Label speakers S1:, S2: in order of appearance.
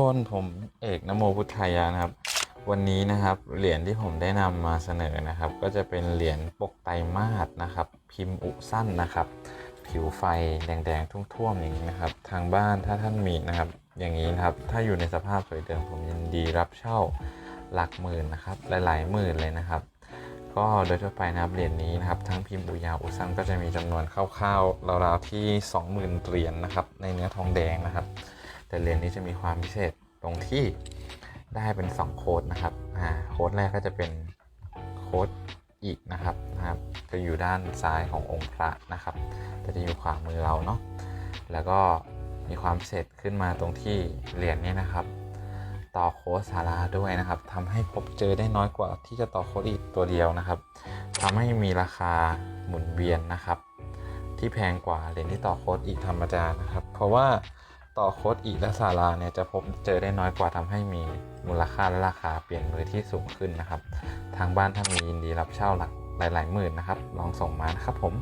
S1: ต้นผมเอกนโมพุทธายะนะครับ วันนี้นะครับเหรียญที่ผมได้นำมาเสนอนะครับ ก็จะเป็นเหรียญปกไตรมาสนะครับ พิมพ์อุสั้นนะครับ ผิวไฟแดงๆท่วมๆอย่างนี้นะครับ ทางบ้านถ้าท่านมีนะครับ อย่างนี้นะครับ ถ้าอยู่ในสภาพสวยเดิมผมยินดีรับเช่าหลักหมื่นนะครับ หลายๆหมื่นเลยนะครับ ก็โดยทั่วไปนะครับเหรียญนี้นะครับ ทั้งพิมพ์อุยาวอุสั้นก็จะมีจำนวนคร่าวๆราวๆที่ 20,000เหรียญนะครับในเนื้อทองแดงนะครับ แต่เหรียญนี้จะมีความพิเศษตรงที่ได้เป็น 2 โค้ดนะครับอ่าโค้ดแรกก็จะเป็นโค้ดอีกนะครับนะครับ จะอยู่ด้านซ้ายขององค์พระนะครับ แต่จะอยู่ขวามือเราเนาะแล้วก็มีความพิเศษขึ้นมาตรงที่เหรียญนี้นะครับ ต่อโค้ดสาราด้วยนะครับทำให้พบเจอได้น้อยกว่าที่จะต่อโค้ดอีกตัวเดียวนะครับทำให้มีราคาหมุนเวียนนะครับ ที่แพงกว่าเหรียญที่ต่อโค้ดอีกธรรมดานะครับ เพราะว่า ต่อโคดอีและสาราเนี่ยจะพบเจอได้น้อยกว่าทำให้มีมูลค่าและราคาเปลี่ยนมือที่สูงขึ้นนะครับ ทางบ้านถ้ามียินดีรับเช่าหลักหลายๆหมื่นนะครับ ลองส่งมานะครับผม